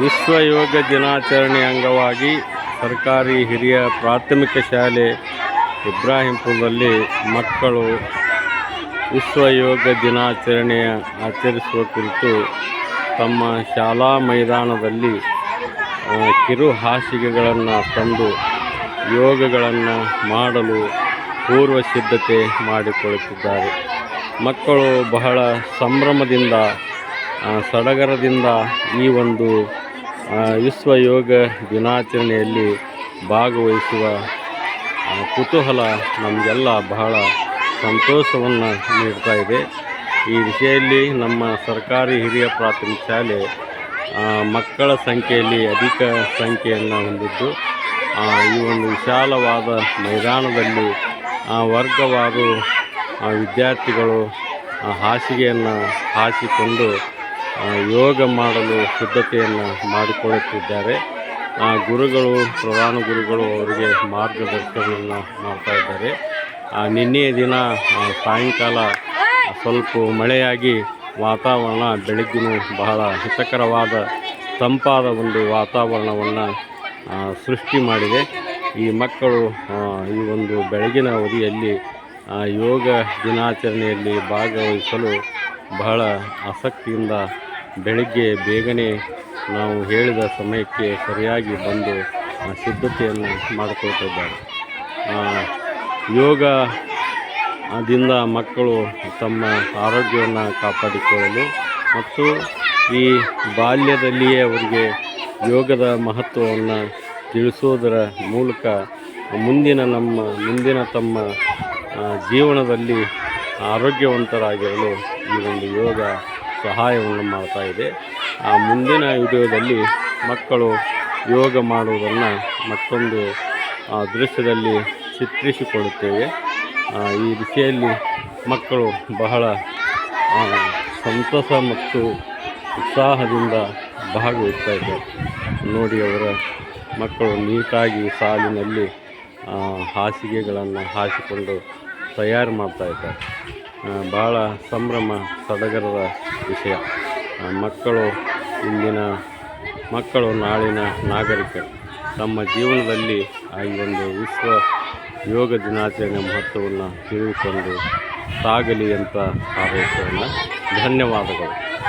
ವಿಶ್ವ ಯೋಗ ದಿನಾಚರಣೆ ಅಂಗವಾಗಿ ಸರ್ಕಾರಿ ಹಿರಿಯ ಪ್ರಾಥಮಿಕ ಶಾಲೆ ಇಬ್ರಾಹಿಂಪುರದಲ್ಲಿ ಮಕ್ಕಳು ವಿಶ್ವ ಯೋಗ ದಿನಾಚರಣೆಯ ಆಚರಿಸುವ ಕುರಿತು ತಮ್ಮ ಶಾಲಾ ಮೈದಾನದಲ್ಲಿ ಕಿರು ಹಾಸಿಗೆಗಳನ್ನು ತಂದು ಯೋಗಗಳನ್ನು ಮಾಡಲು ಪೂರ್ವ ಸಿದ್ಧತೆ ಮಾಡಿಕೊಳ್ಳುತ್ತಿದ್ದಾರೆ. ಮಕ್ಕಳು ಬಹಳ ಸಂಭ್ರಮದಿಂದ ಸಡಗರದಿಂದ ಈ ಒಂದು ವಿಶ್ವ ಯೋಗ ದಿನಾಚರಣೆಯಲ್ಲಿ ಭಾಗವಹಿಸುವ ಕುತೂಹಲ ನಮಗೆಲ್ಲ ಬಹಳ ಸಂತೋಷವನ್ನು ನೀಡ್ತಾ ಇದೆ. ಈ ವಿಷಯದಲ್ಲಿ ನಮ್ಮ ಸರ್ಕಾರಿ ಹಿರಿಯ ಪ್ರಾಥಮಿಕ ಶಾಲೆ ಮಕ್ಕಳ ಸಂಖ್ಯೆಯಲ್ಲಿ ಅಧಿಕ ಸಂಖ್ಯೆಯನ್ನು ಹೊಂದಿದ್ದು ಈ ಒಂದು ವಿಶಾಲವಾದ ಮೈದಾನದಲ್ಲಿ ವರ್ಗವಾರು ವಿದ್ಯಾರ್ಥಿಗಳು ಹಾಸಿಗೆಯನ್ನು ಹಾಸಿಕೊಂಡು ಯೋಗ ಮಾಡಲು ಸಿದ್ಧತೆಯನ್ನು ಮಾಡಿಕೊಳ್ಳುತ್ತಿದ್ದಾರೆ ಆ, ಗುರುಗಳು ಪ್ರಧಾನ ಗುರುಗಳು ಅವರಿಗೆ ಮಾರ್ಗದರ್ಶನವನ್ನು ಮಾಡ್ತಾ ಇದ್ದಾರೆ. ನಿನ್ನೆಯ ದಿನ ಸಾಯಂಕಾಲ ಸ್ವಲ್ಪ ಮಳೆಯಾಗಿ ವಾತಾವರಣ ಬೆಳಗ್ಗಿನ ಬಹಳ ಹಿತಕರವಾದ ತಂಪಾದ ಒಂದು ವಾತಾವರಣವನ್ನು ಸೃಷ್ಟಿ ಮಾಡಿದೆ. ಈ ಮಕ್ಕಳು ಈ ಒಂದು ಬೆಳಗಿನ ಅವಧಿಯಲ್ಲಿ ಯೋಗ ದಿನಾಚರಣೆಯಲ್ಲಿ ಭಾಗವಹಿಸಲು ಬಹಳ ಆಸಕ್ತಿಯಿಂದ ಬೆಳಗ್ಗೆ ಬೇಗನೆ ನಾವು ಹೇಳಿದ ಸಮಯಕ್ಕೆ ಸರಿಯಾಗಿ ಬಂದು ಸಿದ್ಧತೆಯನ್ನು ಮಾಡಿಕೊಳ್ತಿದ್ದಾರೆ. ಯೋಗ ಅದಿಂದ ಮಕ್ಕಳು ತಮ್ಮ ಆರೋಗ್ಯವನ್ನು ಕಾಪಾಡಿಕೊಳ್ಳಲು ಮತ್ತು ಈ ಬಾಲ್ಯದಲ್ಲಿಯೇ ಅವರಿಗೆ ಯೋಗದ ಮಹತ್ವವನ್ನು ತಿಳಿಸೋದರ ಮೂಲಕ ಮುಂದಿನ ನಮ್ಮ, ಮುಂದಿನ ತಮ್ಮ ಜೀವನದಲ್ಲಿ ಆರೋಗ್ಯವಂತರಾಗಿರಲು ಈ ಒಂದು ಯೋಗ ಸಹಾಯವನ್ನು ಮಾಡ್ತಾ ಇದೆ. ಆ ಮುಂದಿನ ವಿಡಿಯೋದಲ್ಲಿ ಮಕ್ಕಳು ಯೋಗ ಮಾಡುವುದನ್ನು ಮತ್ತೊಂದು ದೃಶ್ಯದಲ್ಲಿ ಚಿತ್ರಿಸಿಕೊಳ್ಳುತ್ತೇವೆ. ಈ ರೀತಿಯಲ್ಲಿ ಮಕ್ಕಳು ಬಹಳ ಸಂತಸ ಮತ್ತು ಉತ್ಸಾಹದಿಂದ ಭಾಗವಹಿಸ್ತಾ ಇದ್ದಾರೆ. ನೋಡಿ ಅವರ ಮಕ್ಕಳು ನೀಟಾಗಿ ಸಾಲಿನಲ್ಲಿ ಹಾಸಿಗೆಗಳನ್ನು ಹಾಸಿಕೊಂಡು ತಯಾರು ಮಾಡ್ತಾ ಇದ್ದಾರೆ. ಬಹಳ ಸಂಭ್ರಮ, ಸಡಗರದ ವಿಷಯ. ಮಕ್ಕಳು ಇಂದಿನ ಮಕ್ಕಳು ನಾಳಿನ ನಾಗರಿಕರು ತಮ್ಮ ಜೀವನದಲ್ಲಿ ಆ ಒಂದು ವಿಶ್ವ ಯೋಗ ದಿನಾಚರಣೆ ಮಹತ್ವವನ್ನು ತಿಳಿದುಕೊಂಡು ಸಾಗಲಿ ಅಂತ ಹಾರೈಸೋಣ ಧನ್ಯವಾದಗಳು.